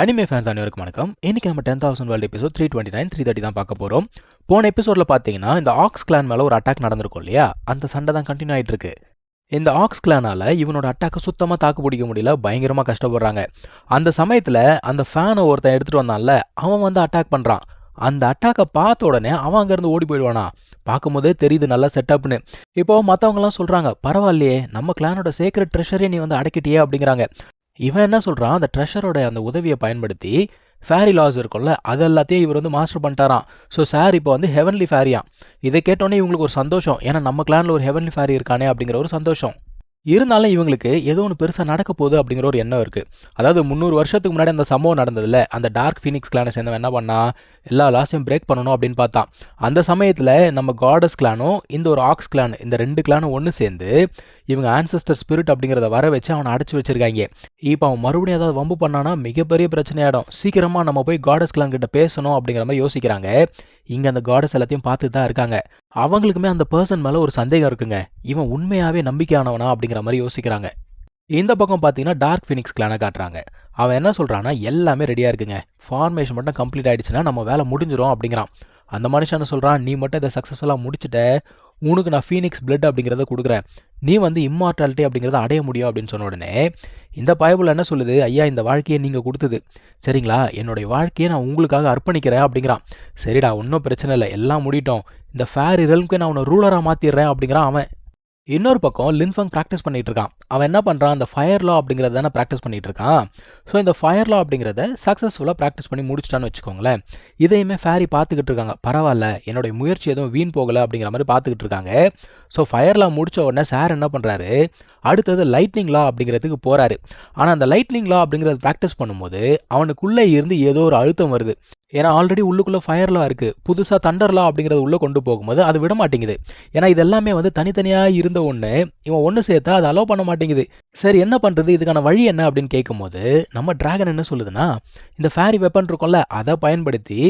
Anime fans அனைவருக்கும் வணக்கம். இன்னைக்கு நம்ம ten thousand world episode three twenty nine three thirty தான் பார்க்க போகிறோம் போன எபிசோடில் பார்த்தீங்கன்னா இந்த ஆக்ஸ் கிளான் மேலே ஒரு அட்டாக் நடந்திருக்கும் இல்லையா? அந்த சண்டை தான் கண்டினியூ ஆகிட்டு இருக்கு இந்த ஆக்ஸ் கிளானால் இவனோட அட்டாக்கை சுத்தமாக தாக்கு பிடிக்க முடியல பயங்கரமாக கஷ்டப்படுறாங்க. அந்த சமயத்தில் அந்த ஃபேனை ஒருத்தன் எடுத்துகிட்டு வந்தான்ல அவன் வந்து அட்டாக் பண்ணுறான் அந்த அட்டாக்கை பார்த்த உடனே அவன் அங்கேருந்து ஓடி போயிடுவானா? பார்க்கும்போதே தெரியுது நல்லா செட்டப்னு இப்போ மற்றவங்கலாம் சொல்கிறாங்க பரவாயில்லையே நம்ம கிளானோட சீக்ரெட் ட்ரெஷரே நீ வந்து அடக்கிட்டியே அப்படிங்கிறாங்க. இவன் என்ன சொல்கிறான் அந்த ட்ரெஷரோட அந்த உதவியை பயன்படுத்தி ஃபேரி லாஸ் இருக்கும்ல அது எல்லாத்தையும் இவர் வந்து மாஸ்டர் பண்ணிட்டாராம். ஸோ சார் இப்போ வந்து ஹெவன்லி ஃபேரியாம் இதை கேட்டோன்னே இவங்களுக்கு ஒரு சந்தோஷம். ஏன்னா நம்ம கிளானில் ஒரு ஹெவன்லி ஃபேரி இருக்கானே அப்படிங்கிற ஒரு சந்தோஷம். இருந்தாலும் இவங்களுக்கு ஏதோ ஒன்று பெருசாக நடக்க போகுது அப்படிங்கிற ஒரு எண்ணம் இருக்குது அதாவது முந்நூறு வருஷத்துக்கு முன்னாடி அந்த சம்பவம் நடந்ததில்ல அந்த டார்க் ஃபீனிக்ஸ் கிளானை சேர்ந்தவன் என்ன பண்ணால் எல்லா லாஸையும் பிரேக் பண்ணணும் அப்படின்னு பார்த்தான். அந்த சமயத்தில் நம்ம காடஸ் கிளானும் இந்த ஒரு ஆக்ஸ் கிளான் இந்த ரெண்டு கிளானும் ஒன்று சேர்ந்து இவங்க ஆன்சஸ்டர் ஸ்பிரிட் அப்படிங்கிறத வர வச்சு அவனை அடைச்சி வச்சிருக்காங்க. இப்போ அவன் மறுபடியும் ஏதாவது வம்பு பண்ணானா மிகப்பெரிய பிரச்சனையாயிடும். சீக்கிரமாக நம்ம போய் காடஸ் கிளான் கிட்ட பேசணும் அப்படிங்கிற மாதிரி யோசிக்கிறாங்க. இங்கே அந்த காடஸ் எல்லாத்தையும் பார்த்துட்டு தான் இருக்காங்க. அவங்களுக்குமே அந்த பர்சன் மேலே ஒரு சந்தேகம் இருக்குங்க. இவன் உண்மையாகவே நம்பிக்கையானவனா அப்படிங்கிற மாதிரி யோசிக்கிறாங்க. இந்த பக்கம் பார்த்தீங்கன்னா டார்க் ஃபினிக்ஸ் கிளானை காட்டுறாங்க. அவன் என்ன சொல்கிறான்னா எல்லாமே ரெடியாக இருக்குங்க. ஃபார்மேஷன் மட்டும் கம்ப்ளீட் ஆகிடுச்சுன்னா நம்ம வேலை முடிஞ்சிடும் அப்படிங்கிறான். அந்த மனுஷன் சொல்கிறான் நீ மட்டும் இதை சக்ஸஸ்ஃபுல்லாக முடிச்சுட்ட உனக்கு நான் ஃபீனிக்ஸ் பிளட் அப்படிங்கிறத கொடுக்குறேன். நீ வந்து இம்மார்டாலிட்டி அப்படிங்கிறத அடைய முடியும் அப்படின்னு சொன்ன உடனே இந்த பயபுல் என்ன சொல்லுது? ஐயா இந்த வாழ்க்கையை நீங்கள் கொடுத்தது. சரிங்களா? என்னுடைய வாழ்க்கையை நான் உங்களுக்காக அர்ப்பணிக்கிறேன் அப்படிங்கிறான். சரிடா ஒன்றும் பிரச்சனை இல்லை. எல்லாம் முடிட்டோம். இந்த ஃபேர் இரலுக்கு நான் உன்னை ரூலராக மாற்றிடுறேன் அப்படிங்கிறான் அவன். இன்னொரு பக்கம் லின்ஃபங் ப்ராக்டிஸ் பண்ணிகிட்டு இருக்கான் அவன் என்ன பண்ணுறான் அந்த ஃபயர் லா அப்படிங்கிறத தானே ப்ராக்டிஸ் பண்ணிகிட்டு இருக்கான் ஸோ இந்த ஃபயர் லா அப்படிங்கிறத சக்ஸஸ்ஃபுல்லாக ப்ராக்டிஸ் பண்ணி முடிச்சிட்டான்னு வச்சுக்கோங்களேன். இதையுமே ஃபேரி பார்த்துக்கிட்டு இருக்காங்க. பரவாயில்ல என்னுடைய முயற்சி எதுவும் வீண் போகலை அப்படிங்கிற மாதிரி பார்த்துக்கிட்டு இருக்காங்க. ஸோ ஃபயர் லா முடித்த உடனே சார் என்ன பண்ணுறாரு அடுத்தது லைட்னிங் லா அப்படிங்கிறதுக்கு போகிறாரு ஆனால் அந்த லைட்னிங் லா அப்படிங்கிறத ப்ராக்டிஸ் பண்ணும்போது அவனுக்குள்ளே இருந்து ஏதோ ஒரு அழுத்தம் வருது. ஏன்னா ஆல்ரெடி உள்ளுக்குள்ளே ஃபயர்லாம் இருக்குது புதுசாக தண்டர்லாம் அப்படிங்கிறத உள்ளே கொண்டு போகும்போது அது விட மாட்டேங்குது. ஏன்னா இது எல்லாமே வந்து தனித்தனியாக இருந்த ஒன்று இவன் ஒன்று சேர்த்தா அதை அலோவ் பண்ண மாட்டேங்குது. சரி என்ன பண்ணுறது இதுக்கான வழி என்ன? அப்படின்னு கேட்கும்போது நம்ம டிராகன் என்ன சொல்லுதுன்னா இந்த ஃபேரி வெப்பன் இருக்கும்ல அதை பயன்படுத்தி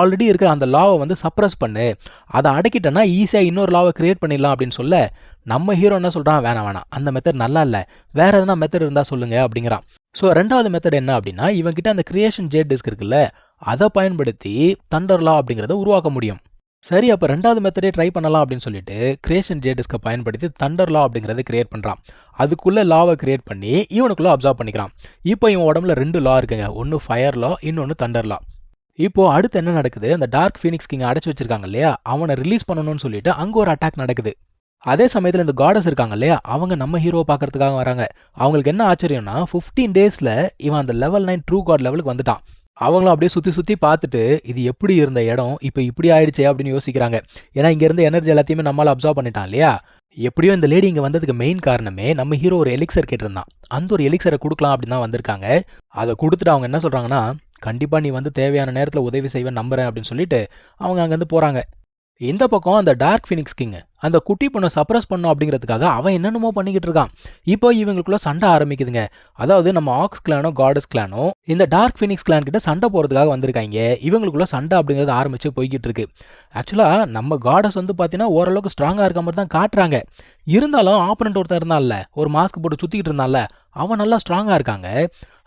ஆல்ரெடி இருக்கிற அந்த லாவை வந்து சப்ரஸ் பண்ணு. அதை அடக்கிட்டேன்னா ஈஸியாக இன்னொரு லாவை கிரியேட் பண்ணிடலாம் அப்படின்னு சொல்ல நம்ம ஹீரோ என்ன சொல்கிறான் வேணாம் வேணாம். அந்த மெத்தட் நல்லா இல்லை. வேறு எதனா மெத்தட் இருந்தால் சொல்லுங்கள் அப்படிங்கிறான். ஸோ ரெண்டாவது மெத்தட் என்ன அப்படின்னா இவன்கிட்ட அந்த கிரியேஷன் ஜேட் டிஸ்க் இருக்குல்ல அதை பயன்படுத்தி தண்டர்லா அப்படிங்கிறத உருவாக்க முடியும். சரி அப்போ ரெண்டாவது மெத்தடே ட்ரை பண்ணலாம் அப்படின்னு சொல்லிட்டு கிரியேஷன் ஜேடிஸ்கை பயன்படுத்தி தண்டர் லா அப்படிங்கிறத கிரியேட் பண்ணுறான் அதுக்குள்ளே லாவை கிரியேட் பண்ணி இவனுக்குள்ளே அப்சர்வ் பண்ணிக்கிறான். இப்போ இவன் உடம்புல ரெண்டு லா இருக்குங்க. ஒன்று ஃபயர் லா இன்னொன்று தண்டர் லா இப்போ அடுத்து என்ன நடக்குது? அந்த டார்க் ஃபீனிக்ஸ் கிங் அடைச்சு வச்சிருக்காங்க இல்லையா? அவனை ரிலீஸ் பண்ணணும்னு சொல்லிட்டு அங்கே ஒரு அட்டாக் நடக்குது. அதே சமயத்தில் இந்த காடஸ் இருக்காங்க இல்லையா? அவங்க நம்ம ஹீரோவை பார்க்கறதுக்காக வராங்க. அவங்களுக்கு என்ன ஆச்சரியம்னா ஃபிஃப்டீன் டேஸில் இவன் அந்த லெவல் நைன் ட்ரூ காட் லெவலுக்கு வந்துட்டான். அவங்களும் அப்படியே சுற்றி சுற்றி பார்த்துட்டு இது எப்படி இருந்த இடம்? இப்போ இப்படி ஆயிடுச்சே அப்படின்னு யோசிக்கிறாங்க. ஏன்னா இங்கே இருந்த எனர்ஜி எல்லாத்தையுமே நம்மளால் அப்சர்வ் பண்ணிட்டான் இல்லையா? எப்படியோ இந்த லேடி இங்கே வந்ததுக்கு மெயின் காரணமே நம்ம ஹீரோ ஒரு எலிக்சர் கேட்டிருந்தான் அந்த ஒரு எலிக்சரை கொடுக்கலாம் அப்படின்னு தான் வந்திருக்காங்க. அதை கொடுத்துட்டு அவங்க என்ன சொல்கிறாங்கன்னா கண்டிப்பாக நீ வந்து தேவையான நேரத்தில் உதவி செய்வேன் நம்புறேன் அப்படின்னு சொல்லிட்டு அவங்க அங்கேருந்து போகிறாங்க இந்த பக்கம் அந்த டார்க் ஃபினிக்ஸ் கிங்கு அந்த குட்டி பொண்ணை சப்ரஸ் பண்ணும் அப்படிங்கிறதுக்காக அவன் என்னென்னமோ பண்ணிக்கிட்டு இருக்கான். இப்போ இவங்களுக்குள்ள சண்டை ஆரம்பிக்குதுங்க. அதாவது நம்ம ஆக்ஸ் கிளானோ காடஸ் கிளானோ இந்த டார்க் ஃபினிக்ஸ் கிளான் கிட்ட சண்டை போகிறதுக்காக வந்திருக்காங்க. இவங்களுக்குள்ள சண்டை அப்படிங்கிறது ஆரம்பிச்சு போய்கிட்டு இருக்கு. ஆக்சுவலாக நம்ம காடஸ் வந்து பார்த்தீங்கன்னா ஓரளவுக்கு ஸ்ட்ராங்காக இருக்க மாதிரி தான் காட்டுறாங்க. இருந்தாலும் ஆப்பனண்ட் ஒருத்தர் இருந்தான்ல ஒரு மாஸ்க் போட்டு சுற்றிக்கிட்டு இருந்தான்ல அவன் நல்லா ஸ்ட்ராங்காக இருக்காங்க.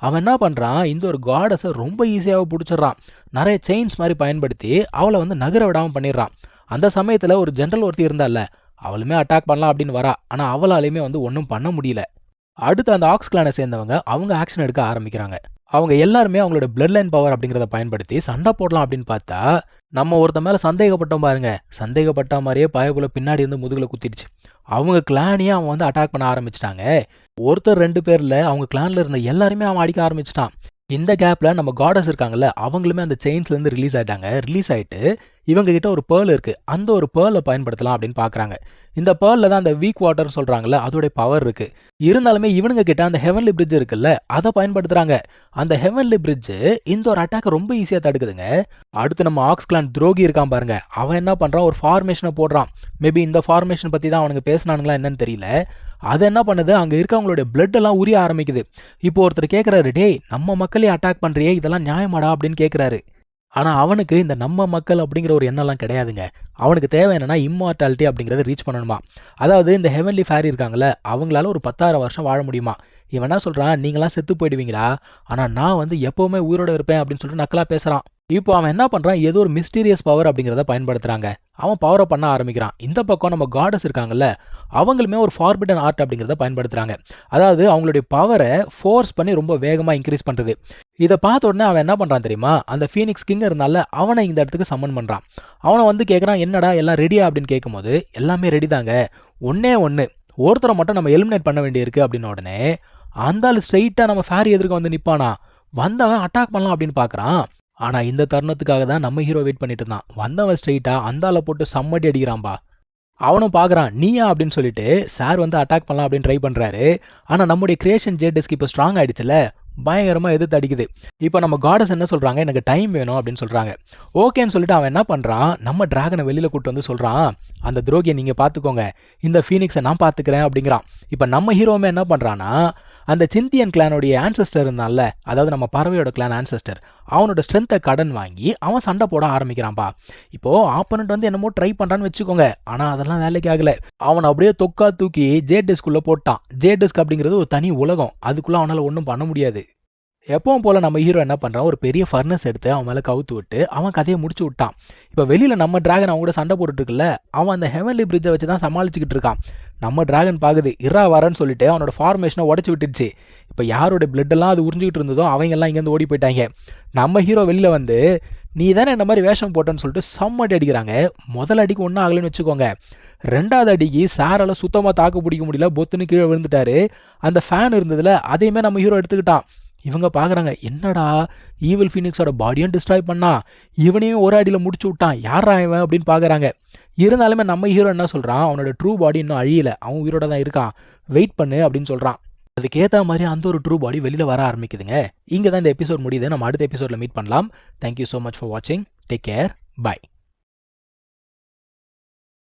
அவன் என்ன பண்ணுறான் இந்த ஒரு காடஸை ரொம்ப ஈஸியாக பிடிச்சிடுறான். நிறைய செயின்ஸ் மாதிரி பயன்படுத்தி அவளை வந்து நகர விடாமல் பண்ணிடுறான். அந்த சமயத்தில் ஒரு ஜென்ரல் ஒருத்தி இருந்தால அவளுமே அட்டாக் பண்ணலாம் அப்படின்னு வரா. ஆனால் அவளாலையுமே வந்து ஒன்றும் பண்ண முடியல. அடுத்து அந்த ஆக்ஸ் கிளானை சேர்ந்தவங்க அவங்க ஆக்ஷன் எடுக்க ஆரம்பிக்கிறாங்க. அவங்க எல்லாருமே அவங்களோட பிளட் லைன் பவர் அப்படிங்கிறத பயன்படுத்தி சண்டை போடலாம் அப்படின்னு பார்த்தா நம்ம ஒருத்த மேலே சந்தேகப்பட்டோம் பாருங்க. சந்தேகப்பட்ட மாதிரியே பயபுல பின்னாடி இருந்து முதுகில் குத்திடுச்சு. அவங்க கிளானையே அவன் வந்து அட்டாக் பண்ண ஆரம்பிச்சிட்டாங்க. ஒருத்தர் ரெண்டு பேரில் அவங்க கிளானில் இருந்த எல்லாருமே அவன் அடிக்க ஆரம்பிச்சிட்டான். இந்த கேப்பில் நம்ம காடஸ் இருக்காங்கல்ல அவங்களுமே அந்த செயின்ஸ்லேருந்து ரிலீஸ் ஆகிட்டாங்க ரிலீஸ் ஆகிட்டு இவங்க கிட்ட ஒரு பேர்ல் இருக்குது அந்த ஒரு பேர்லை பயன்படுத்தலாம் அப்படின்னு பார்க்குறாங்க இந்த பேர்ல தான் அந்த வீக் வாட்டர் சொல்கிறாங்கல்ல அதோடைய பவர் இருக்குது இருந்தாலுமே இவனுங்க கிட்ட அந்த ஹெவன்லி பிரிட்ஜ் இருக்குல்ல அதை பயன்படுத்துகிறாங்க அந்த ஹெவன்லி பிரிட்ஜ் இந்த ஒரு அட்டாக்கை ரொம்ப ஈஸியாக தடுக்குதுங்க. அடுத்து நம்ம ஆக்ஸ்கிளான் துரோகி இருக்கான் பாருங்க. அவன் என்ன பண்ணுறான் ஒரு ஃபார்மேஷனை போடுறான். மேபி இந்த ஃபார்மேஷன் பற்றி தான் அவனுக்கு பேசினானுங்களா என்னன்னு தெரியல. அது என்ன பண்ணுது? அங்கே இருக்கவங்களுடைய பிளட் எல்லாம் உரிய ஆரம்பிக்குது. இப்போ ஒருத்தர் கேட்குறாரு டேய் நம்ம மக்களே அட்டாக் பண்ணுறியே இதெல்லாம் நியாயமாடா? அப்படின்னு கேட்குறாரு ஆனால் அவனுக்கு இந்த நம்ம மக்கள் அப்படிங்கிற ஒரு எண்ணம்லாம் கிடையாதுங்க. அவனுக்கு தேவை என்னென்னா இம்மார்டாலிட்டி அப்படிங்கிறத ரீச் பண்ணணுமா. அதாவது இந்த ஹெவன்லி ஃபேரி இருக்காங்கல்ல அவங்களால ஒரு பத்தாயிரம் வருஷம் வாழ முடியுமா. இவன் என்ன சொல்கிறான் நீங்களாம் செத்து போயிடுவீங்களா? ஆனால் நான் வந்து எப்போவுமே உயிரோடு இருப்பேன் அப்படின்னு சொல்லிட்டு நக்கலாக பேசுகிறான் இப்போ அவன் என்ன பண்ணுறான் ஏதோ ஒரு மிஸ்டீரியஸ் பவர் அப்படிங்கிறத பயன்படுத்துகிறாங்க அவன் பவரை பண்ண ஆரம்பிக்கிறான். இந்த பக்கம் நம்ம காடஸ் இருக்காங்கல்ல அவங்களுமே ஒரு ஃபார்பிடன் ஆர்ட் அப்படிங்கிறத பயன்படுத்துகிறாங்க அதாவது அவங்களுடைய பவரை ஃபோர்ஸ் பண்ணி ரொம்ப வேகமாக இன்க்ரீஸ் பண்ணுறது இதை பார்த்த உடனே அவன் என்ன பண்ணுறான் தெரியுமா? அந்த ஃபீனிக்ஸ் கிங் இருந்தால அவனை இந்த இடத்துக்கு சம்மன் பண்ணுறான் அவனை வந்து கேட்குறான் என்னடா எல்லாம் ரெடியா அப்படின்னு கேட்கும்போது எல்லாமே ரெடி தாங்க. ஒன்னே ஒன்று ஒருத்தரை மட்டும் நம்ம எலிமினேட் பண்ண வேண்டியிருக்கு. அப்படின்னு உடனே அந்த ஸ்ட்ரெயிட்டாக நம்ம ஃபேரி எதிர்க்க வந்து நிற்பானா வந்தவன் அட்டாக் பண்ணலாம் அப்படின்னு பார்க்குறான். ஆனால் இந்த தருணத்துக்காக தான் நம்ம ஹீரோ வெயிட் பண்ணிட்டு இருந்தான். வந்தவன் ஸ்ட்ரைட்டாக அந்த போட்டு சம்மட்டி அடிக்கிறான்பா. அவனும் பார்க்குறான் நீயா? அப்படின்னு சொல்லிட்டு சார் வந்து அட்டாக் பண்ணலாம் அப்படின்னு ட்ரை பண்ணுறாரு ஆனால் நம்முடைய கிரியேஷன் ஜே டெஸ்க் இப்போ ஸ்ட்ராங் ஆகிடுச்சுல பயங்கரமாக எதிர்த்து அடிக்குது. இப்போ நம்ம காடஸ் என்ன சொல்கிறாங்க எனக்கு டைம் வேணும் அப்படின்னு சொல்கிறாங்க ஓகேன்னு சொல்லிட்டு அவன் என்ன பண்ணுறான் நம்ம டிராகனை வெளியில் கூட்டு வந்து சொல்கிறான் அந்த துரோகியை நீங்கள் பார்த்துக்கோங்க இந்த ஃபீனிக்ஸை நான் பார்த்துக்கிறேன் அப்படிங்கிறான். இப்போ நம்ம ஹீரோவுமே என்ன பண்ணுறான்னா அந்த சிந்தியன் கிளானுடைய ஆன்சஸ்டர் இருந்தான்ல அதாவது நம்ம பறவையோட கிளான் ஆன்சஸ்டர் அவனோட ஸ்ட்ரென்த்தை கடன் வாங்கி அவன் சண்டை போட ஆரம்பிக்கிறான்பா. இப்போ ஆப்பனண்ட் வந்து என்னமோ ட்ரை பண்ணுறான்னு வச்சுக்கோங்க ஆனால் அதெல்லாம் வேலைக்கு ஆகல. அவன் அப்படியே தொக்கா தூக்கி ஜே டெஸ்க்குள்ளே போட்டான். ஜே டெஸ்க் அப்படிங்கிறது ஒரு தனி உலகம். அதுக்குள்ளே அவனால் ஒன்றும் பண்ண முடியாது. எப்பவும் போல் நம்ம ஹீரோ என்ன பண்ணுறான் ஒரு பெரிய ஃபர்னஸ் எடுத்து அவன் மேலே கவுத்து விட்டு அவன் கதையை முடிச்சு விட்டான். இப்போ வெளியில் நம்ம டிராகன் அவங்க கூட சண்டை போட்டுட்ருக்குல்ல அவன் அந்த ஹெவன்லி பிரிட்ஜை வச்சு தான் சமாளிச்சுக்கிட்டு இருக்கான். நம்ம டிராகன் பார்க்குது இரா வரன்னு சொல்லிட்டு அவனோட ஃபார்மேஷனை உடச்சி விட்டுடுச்சு. இப்போ யாரோட பிளட்டெல்லாம் அது உறிஞ்சிக்கிட்டு இருந்ததோ அவங்கெல்லாம் இங்கேருந்து ஓடி போயிட்டாங்க. நம்ம ஹீரோ வெளியில் வந்து நீ தானே இந்த மாதிரி வேஷம் போட்டேன்னு சொல்லிட்டு செம்மடி அடிக்கிறாங்க. முதல் அடிக்கு ஒன்றும் ஆகலைன்னு வச்சுக்கோங்க. ரெண்டாவது அடிக்கு சாரால் சுத்தமாக தாக்கு பிடிக்க முடியல பொத்துன்னு கீழே விழுந்துட்டாரு. அந்த ஃபேன் இருந்ததில் அதையுமே நம்ம ஹீரோ எடுத்துக்கிட்டான். இவங்க பார்க்குறாங்க என்னடா ஈவில் ஃபீனிக்ஸோட பாடியும் டிஸ்ட்ராய் பண்ணா இவனையும் ஒரு அடியில் முடிச்சு விட்டான் யாரா இவன் அப்படின்னு பார்க்குறாங்க இருந்தாலுமே நம்ம ஹீரோ என்ன சொல்கிறான் அவனோட ட்ரூ பாடி இன்னும் அழியலை அவன் உயிரோட தான் இருக்கான் வெயிட் பண்ணு அப்படின்னு சொல்கிறான் அதுக்கேற்ற மாதிரி அந்த ஒரு ட்ரூ பாடி வெளியில் வர ஆரம்பிக்குதுங்க. இங்கே தான் இந்த எபிசோட் முடியுது. நம்ம அடுத்த எபிசோடில் மீட் பண்ணலாம். Thank you so much for வாட்சிங் டேக் கேர் பை